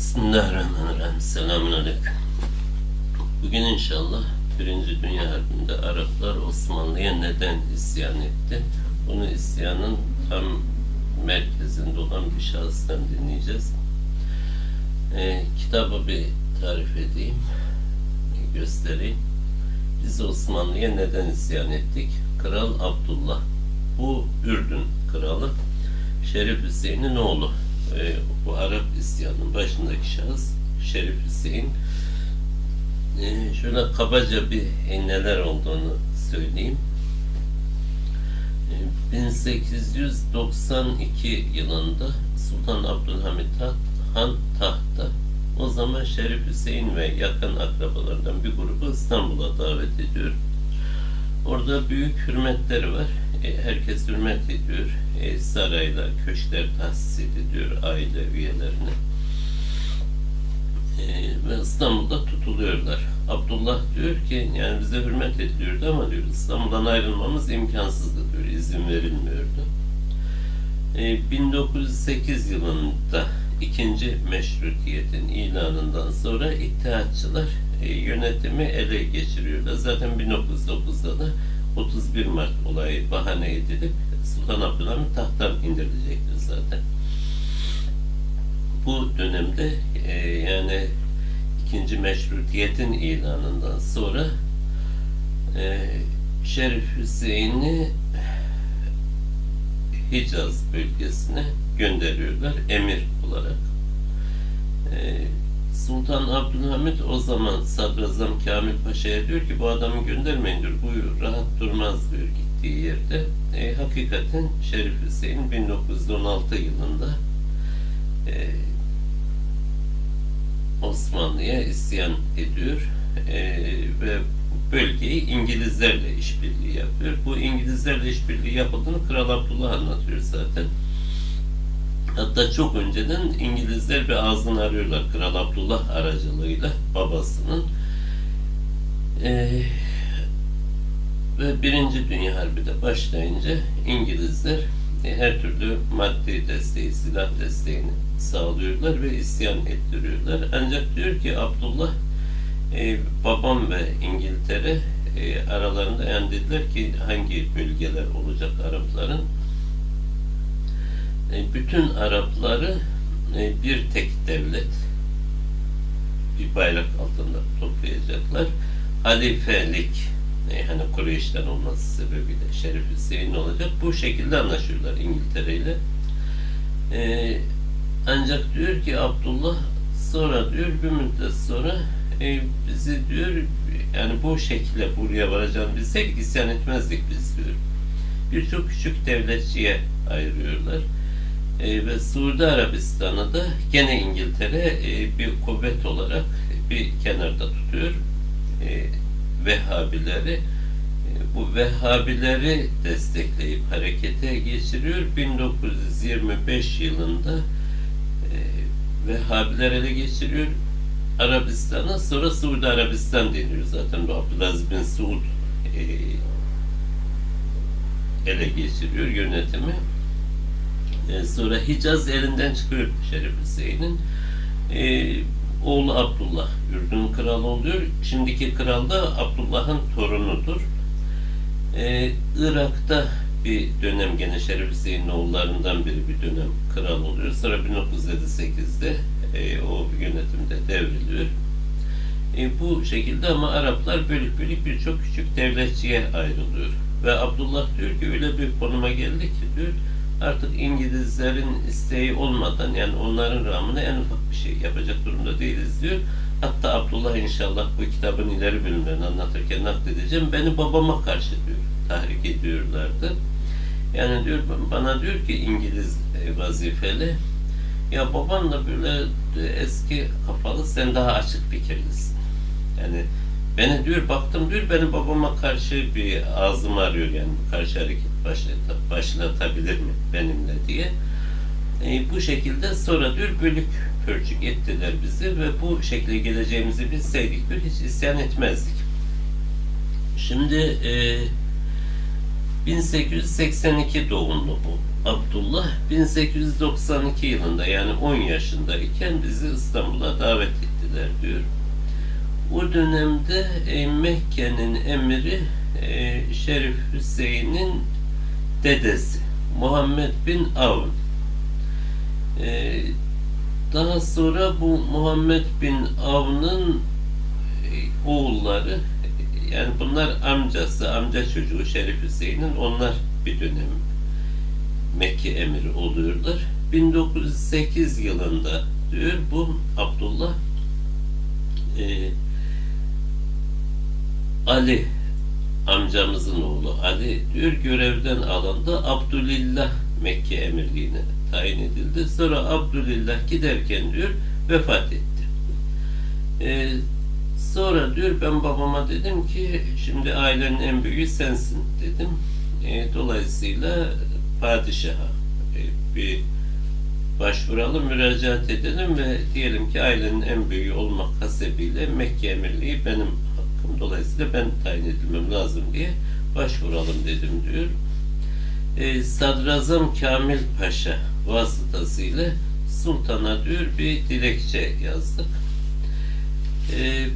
Bismillahirrahmanirrahim. Selamun Aleyküm. Bugün inşallah Birinci Dünya Harbi'nde Araplar Osmanlı'ya neden isyan etti? Bunu isyanın tam merkezinde olan bir şahıstan dinleyeceğiz. Ee, kitabı bir tarif edeyim, göstereyim. Biz Osmanlı'ya neden isyan ettik? Kral Abdullah. Bu Ürdün kralı. Şerif Hüseyin'in oğlu. Ee, bu Arap isyanının başındaki şahıs Şerif Hüseyin. Ee, şöyle kabaca bir e, neler olduğunu söyleyeyim. Ee, 1892 yılında Sultan Abdülhamit Han tahta o zaman Şerif Hüseyin ve yakın akrabalarından bir grubu İstanbul'a davet ediyor. Orada büyük hürmetleri var. E, herkes hürmet ediyor. E, sarayla köşkler tahsis ediliyor aile üyelerine. E, ve İstanbul'da tutuluyorlar. Abdullah diyor ki yani bize hürmet ediliyordu ama diyor İstanbul'dan ayrılmamız imkansızdı diyor. izin verilmiyordu. E, 1908 yılında ikinci meşrutiyetin ilanından sonra İttihatçılar e, yönetimi ele geçiriyorlar. Zaten 1909'da da 31 Mart olayı bahane edilip Sultan Abdülhamit tahttan indirilecektir zaten. Bu dönemde e, yani ikinci meşrutiyetin ilanından sonra e, Şerif Hüseyin'i Hicaz bölgesine gönderiyorlar emir olarak. E, Sultan Abdülhamit o zaman Sadrazam Kamil Paşa'ya diyor ki bu adamı göndermeyin diyor. Bu rahat durmaz diyor gittiği yerde. E, hakikaten Şerif Hüseyin 1916 yılında e, Osmanlı'ya isyan ediyor e, ve bölgeyi İngilizlerle işbirliği yapıyor. Bu İngilizlerle işbirliği yapıldığını Kral Abdullah anlatıyor zaten. Hatta çok önceden İngilizler bir ağzını arıyorlar Kral Abdullah aracılığıyla babasının. Ee, ve Birinci Dünya Harbi de başlayınca İngilizler e, her türlü maddi desteği, silah desteğini sağlıyorlar ve isyan ettiriyorlar. Ancak diyor ki Abdullah e, babam ve İngiltere e, aralarında yani dediler ki hangi bölgeler olacak Arapların e, bütün Arapları e, bir tek devlet bir bayrak altında toplayacaklar. Halifelik e, hani Kureyş'ten olması sebebiyle Şerif Hüseyin olacak. Bu şekilde anlaşıyorlar İngiltere ile. Ancak diyor ki Abdullah sonra diyor bir müddet sonra e, bizi diyor yani bu şekilde buraya varacağını bilseydik isyan etmezdik biz diyor. Birçok küçük devletçiye ayırıyorlar. E, ve Suudi Arabistan'ı da gene İngiltere e, bir kuvvet olarak bir kenarda tutuyor. E, Vehhabileri bu Vehhabileri destekleyip harekete geçiriyor. 1925 yılında e, Vehhabiler ele geçiriyor. Arabistan'a sonra Suudi Arabistan deniyor zaten bu Abdülaziz bin Suud ele geçiriyor yönetimi. E, sonra Hicaz elinden çıkıyor Şerif Hüseyin'in. E, oğlu Abdullah Ürdün kralı oluyor. Şimdiki kral da Abdullah'ın torunudur. E, Irak'ta bir dönem gene Şerif Hüseyin'in oğullarından biri bir dönem kral oluyor. Sonra 1958'de e, o yönetimde devriliyor. E, bu şekilde ama Araplar bölük bölük birçok küçük devletçiye ayrılıyor. Ve Abdullah diyor ki öyle bir konuma geldi ki diyor artık İngilizlerin isteği olmadan yani onların rağmına en ufak bir şey yapacak durumda değiliz diyor. Hatta Abdullah inşallah bu kitabın ileri bölümlerini anlatırken nakledeceğim. Beni babama karşı diyor tahrik ediyorlardı. Yani diyor bana diyor ki İngiliz vazifeli ya baban da böyle eski kafalı sen daha açık fikirlisin. Yani beni diyor baktım diyor benim babama karşı bir ağzım arıyor yani karşı hareket başlat, başlatabilir mi benimle diye. E, bu şekilde sonra diyor bölük pörçük ettiler bizi ve bu şekilde geleceğimizi bilseydik diyor hiç isyan etmezdik. Şimdi e, 1882 doğumlu bu Abdullah 1892 yılında yani 10 yaşındayken bizi İstanbul'a davet ettiler diyor. O dönemde e, Mekke'nin emiri e, Şerif Hüseyin'in dedesi Muhammed bin Avn. E, daha sonra bu Muhammed bin Avn'ın e, oğulları yani bunlar amcası, amca çocuğu Şerif Hüseyin'in onlar bir dönem Mekke emiri oluyorlar. 1908 yılında diyor bu Abdullah e, Ali amcamızın oğlu Ali diyor görevden alındı. Abdülillah Mekke emirliğine tayin edildi. Sonra Abdülillah giderken diyor vefat etti. E, sonra diyor ben babama dedim ki şimdi ailenin en büyüğü sensin dedim. E, dolayısıyla padişaha e, bir başvuralım, müracaat edelim ve diyelim ki ailenin en büyüğü olmak hasebiyle Mekke emirliği benim hakkım. Dolayısıyla ben tayin edilmem lazım diye başvuralım dedim diyor. E, Sadrazam Kamil Paşa vasıtasıyla sultana diyor bir dilekçe yazdık. E,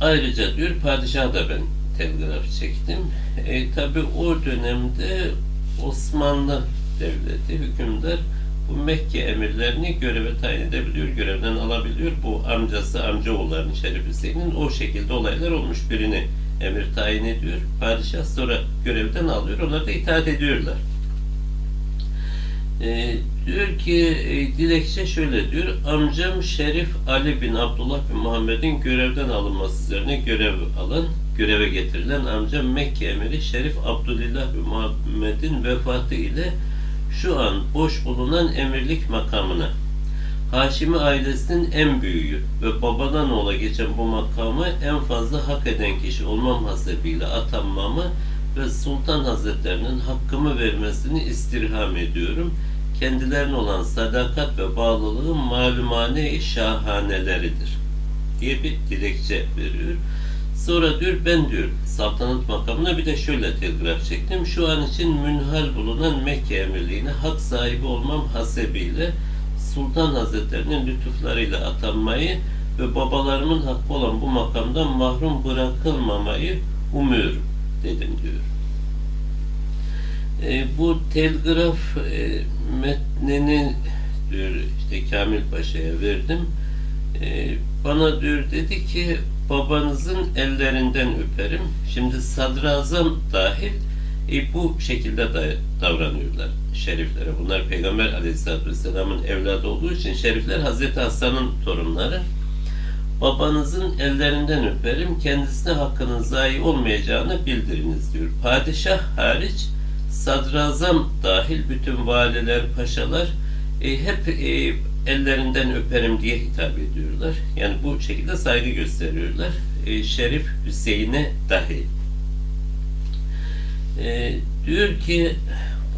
ayrıca diyor padişaha da ben telgraf çektim. E, Tabi o dönemde Osmanlı devleti, hükümdar bu Mekke emirlerini göreve tayin edebiliyor, görevden alabiliyor. Bu amcası, amcaoğullarının Şerif Hüseyin'in o şekilde olaylar olmuş. Birini emir tayin ediyor, padişah sonra görevden alıyor, onlar da itaat ediyorlar. E, diyor ki, e, dilekçe şöyle diyor, amcam Şerif Ali bin Abdullah bin Muhammed'in görevden alınması üzerine görev alın, göreve getirilen amcam Mekke emiri Şerif Abdülillah bin Muhammed'in vefatı ile şu an boş bulunan emirlik makamına Haşimi ailesinin en büyüğü ve babadan oğula geçen bu makamı en fazla hak eden kişi olmam hasebiyle atanmamı ve Sultan Hazretlerinin hakkımı vermesini istirham ediyorum. Kendilerine olan sadakat ve bağlılığın malumane şahaneleridir diye bir dilekçe veriyor. Sonra diyor ben diyor saltanat makamına bir de şöyle telgraf çektim. Şu an için münhal bulunan Mekke emirliğine hak sahibi olmam hasebiyle Sultan Hazretlerinin lütuflarıyla atanmayı ve babalarımın hakkı olan bu makamdan mahrum bırakılmamayı umuyorum dedim diyor. E, bu telgraf e, metnini diyor işte Kamil Paşa'ya verdim. E, bana diyor dedi ki babanızın ellerinden öperim. Şimdi sadrazam dahil e, bu şekilde da davranıyorlar şeriflere. Bunlar Peygamber Aleyhisselatü Vesselam'ın evladı olduğu için şerifler Hazreti Hasan'ın torunları. Babanızın ellerinden öperim. Kendisine hakkının zayi olmayacağını bildiriniz diyor. Padişah hariç sadrazam dahil bütün valiler, paşalar e, hep e, ellerinden öperim diye hitap ediyorlar. Yani bu şekilde saygı gösteriyorlar. E, Şerif Hüseyin'e dahi. E, diyor ki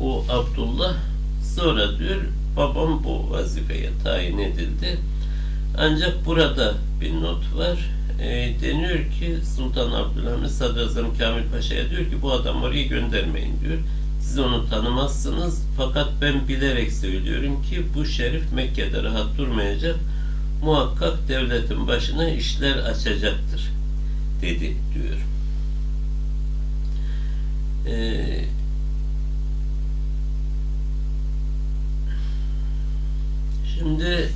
o Abdullah sonra diyor babam bu vazifeye tayin edildi. Ancak burada bir not var. E, deniyor ki Sultan Abdülhamit Sadrazam Kamil Paşa'ya diyor ki bu adam oraya göndermeyin diyor. Siz onu tanımazsınız fakat ben bilerek söylüyorum ki bu şerif Mekke'de rahat durmayacak. Muhakkak devletin başına işler açacaktır dedi diyor. Ee, şimdi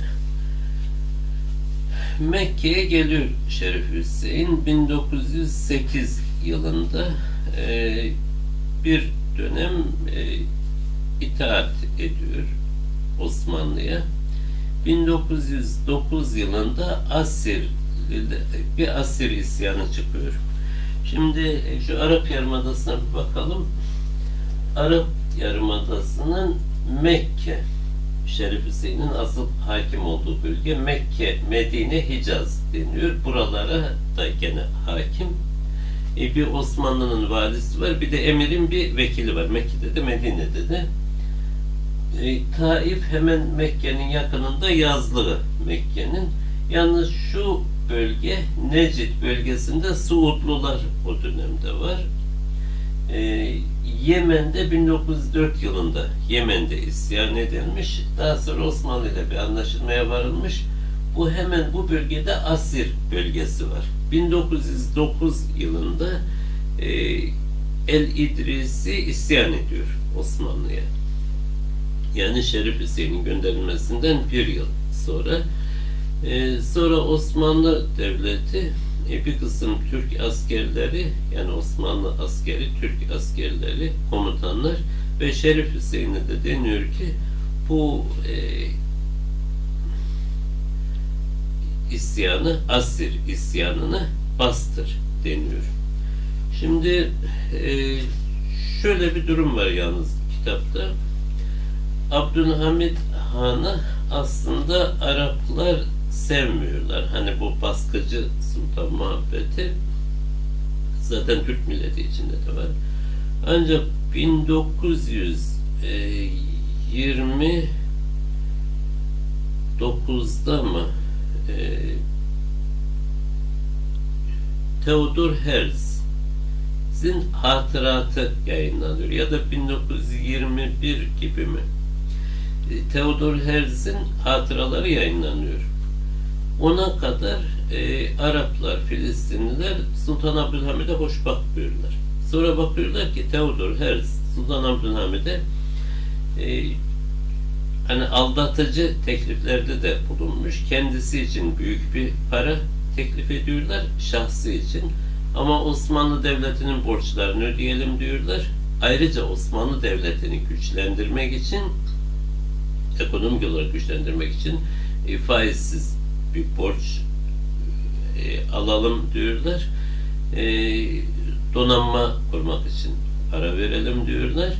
Mekke'ye geliyor Şerif Hüseyin 1908 yılında e, bir dönem e, itaat ediyor Osmanlı'ya. 1909 yılında Asir bir Asir isyanı çıkıyor. Şimdi e, şu Arap Yarımadası'na bir bakalım. Arap Yarımadası'nın Mekke Şerif Hüseyin'in asıl hakim olduğu bölge Mekke, Medine, Hicaz deniyor. Buralara da gene hakim. E, bir Osmanlı'nın valisi var, bir de emirin bir vekili var. Mekke'de de, Medine'de de. E, Taif hemen Mekke'nin yakınında yazlığı Mekke'nin. Yalnız şu bölge Necid bölgesinde Suudlular o dönemde var. e, Yemen'de 1904 yılında Yemen'de isyan edilmiş. Daha sonra Osmanlı ile bir anlaşılmaya varılmış. Bu hemen bu bölgede Asir bölgesi var. 1909 yılında e, El İdrisi isyan ediyor Osmanlı'ya. Yani Şerif Hüseyin'in gönderilmesinden bir yıl sonra. E, sonra Osmanlı Devleti e, bir kısım Türk askerleri yani Osmanlı askeri, Türk askerleri, komutanlar ve Şerif Hüseyin'e de deniyor ki bu e, isyanı, Asir isyanını bastır deniyor. Şimdi e, şöyle bir durum var yalnız kitapta. Abdülhamit Han'ı aslında Araplar sevmiyorlar. Hani bu baskıcı sultan muhabbeti zaten Türk milleti içinde de var. Ancak 1929'da mı e, Theodor Herzl'in hatıratı yayınlanıyor ya da 1921 gibi mi? E, Theodor Herzl'in hatıraları yayınlanıyor. Ona kadar e, Araplar, Filistinliler Sultan Abdülhamid'e hoş bakmıyorlar. Sonra bakıyorlar ki Theodor Herzl Sultan Abdülhamid'e e, hani aldatıcı tekliflerde de bulunmuş. Kendisi için büyük bir para teklif ediyorlar şahsı için. Ama Osmanlı Devleti'nin borçlarını ödeyelim diyorlar. Ayrıca Osmanlı Devleti'ni güçlendirmek için ekonomik olarak güçlendirmek için e, faizsiz bir borç e, alalım diyorlar. E, donanma kurmak için para verelim diyorlar.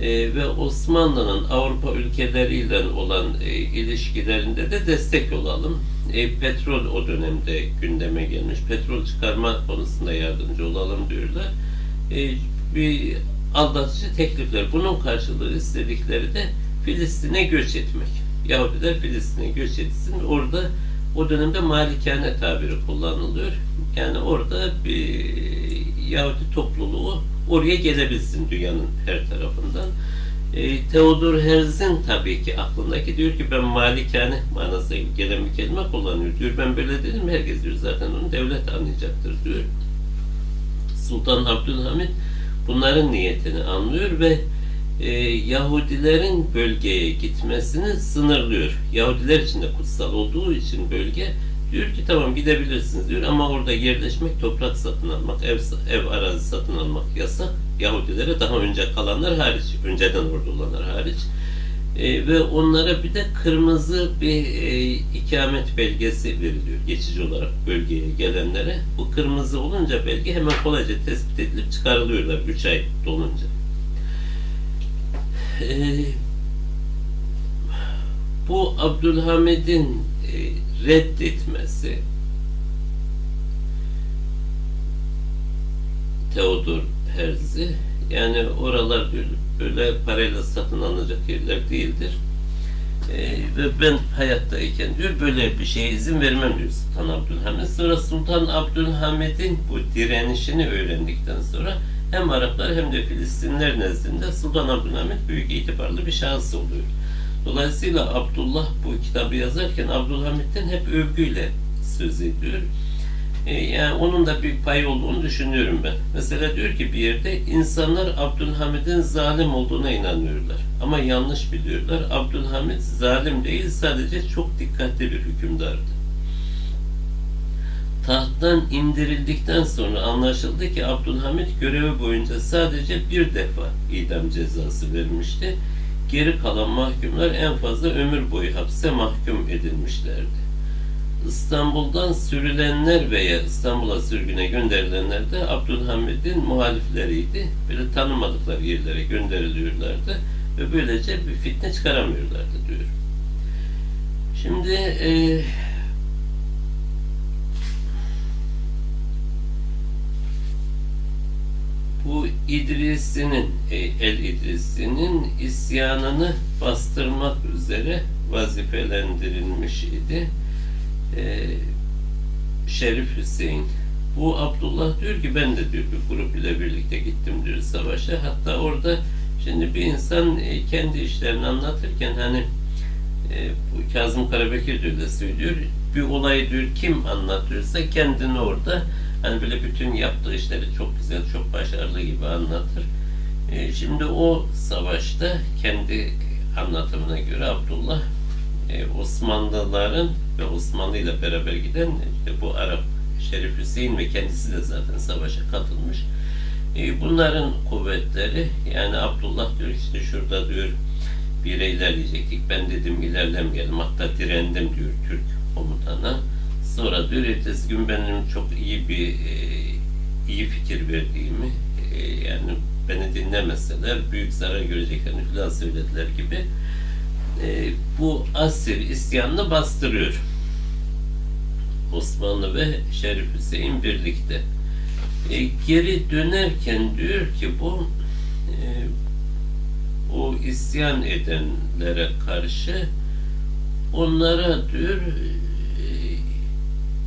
E, ve Osmanlı'nın Avrupa ülkeleriyle olan e, ilişkilerinde de destek olalım. E, petrol o dönemde gündeme gelmiş. Petrol çıkarma konusunda yardımcı olalım diyorlar. E, bir aldatıcı teklifler. Bunun karşılığı istedikleri de Filistin'e göç etmek. Yahudiler Filistin'e göç etsin. Orada o dönemde malikane tabiri kullanılıyor. Yani orada bir Yahudi topluluğu oraya gelebilsin dünyanın her tarafından. E, Theodor Herzl'in tabii ki aklındaki diyor ki ben malikane manasına gelen bir kelime kullanıyor diyor. Ben böyle dedim herkes diyor zaten onu devlet anlayacaktır diyor. Sultan Abdülhamit bunların niyetini anlıyor ve e, Yahudilerin bölgeye gitmesini sınırlıyor. Yahudiler için de kutsal olduğu için bölge diyor ki tamam gidebilirsiniz diyor ama orada yerleşmek, toprak satın almak, ev, ev arazi satın almak yasak. Yahudilere daha önce kalanlar hariç, önceden orada olanlar hariç. E, ve onlara bir de kırmızı bir e, ikamet belgesi veriliyor geçici olarak bölgeye gelenlere. Bu kırmızı olunca belge hemen kolayca tespit edilip çıkarılıyorlar 3 ay dolunca. E, bu Abdülhamid'in e, reddetmesi Theodor Herzl'i yani oralar böyle parayla satın alınacak yerler değildir. Ee, ve ben hayattayken diyor böyle bir şeye izin vermem diyor Sultan Abdülhamid. Sonra Sultan Abdülhamid'in bu direnişini öğrendikten sonra hem Araplar hem de Filistinler nezdinde Sultan Abdülhamid büyük itibarlı bir şahıs oluyor. Dolayısıyla Abdullah bu kitabı yazarken Abdülhamid'den hep övgüyle söz ediyor. E, yani onun da bir payı olduğunu düşünüyorum ben. Mesela diyor ki bir yerde insanlar Abdülhamid'in zalim olduğuna inanıyorlar. Ama yanlış biliyorlar. Abdülhamid zalim değil sadece çok dikkatli bir hükümdardı. Tahttan indirildikten sonra anlaşıldı ki Abdülhamid görevi boyunca sadece bir defa idam cezası vermişti. Geri kalan mahkumlar en fazla ömür boyu hapse mahkum edilmişlerdi. İstanbul'dan sürülenler veya İstanbul'a sürgüne gönderilenler de Abdülhamid'in muhalifleriydi. Böyle tanımadıkları yerlere gönderiliyorlardı ve böylece bir fitne çıkaramıyorlardı diyor. Şimdi e, bu İdrisi'nin, e, El İdrisi'nin isyanını bastırmak üzere vazifelendirilmiş idi. E, Şerif Hüseyin Bu Abdullah diyor ki ben de diyor bir grup ile birlikte gittim diyor savaşa. Hatta orada şimdi bir insan e, kendi işlerini anlatırken hani bu Kazım Karabekir diyor da söylüyor. Bir olayı diyor kim anlatıyorsa kendini orada hani böyle bütün yaptığı işleri çok güzel, çok başarılı gibi anlatır. E, şimdi o savaşta kendi anlatımına göre Abdullah e, Osmanlıların ve Osmanlı ile beraber giden işte bu Arap Şerif Hüseyin ve kendisi de zaten savaşa katılmış. E, bunların kuvvetleri yani Abdullah diyor işte şurada diyor bir ilerleyecektik. Ben dedim ilerlemeyelim. Hatta direndim diyor Türk komutana. Sonra diyor ertesi gün benim çok iyi bir e, iyi fikir verdiğimi e, yani beni dinlemeseler büyük zarar göreceklerini falan söylediler gibi e, bu Asir isyanını bastırıyor. Osmanlı ve Şerif Hüseyin birlikte. E, geri dönerken diyor ki bu e, o isyan edenlere karşı onlara diyor e,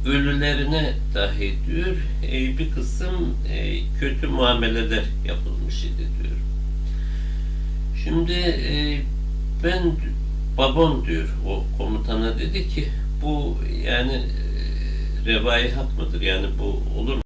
ölülerine dahi diyor e, bir kısım e, kötü muameleler yapılmış idi diyor. Şimdi e, ben babam diyor o komutana dedi ki bu yani e, revai hak mıdır yani bu olur mu?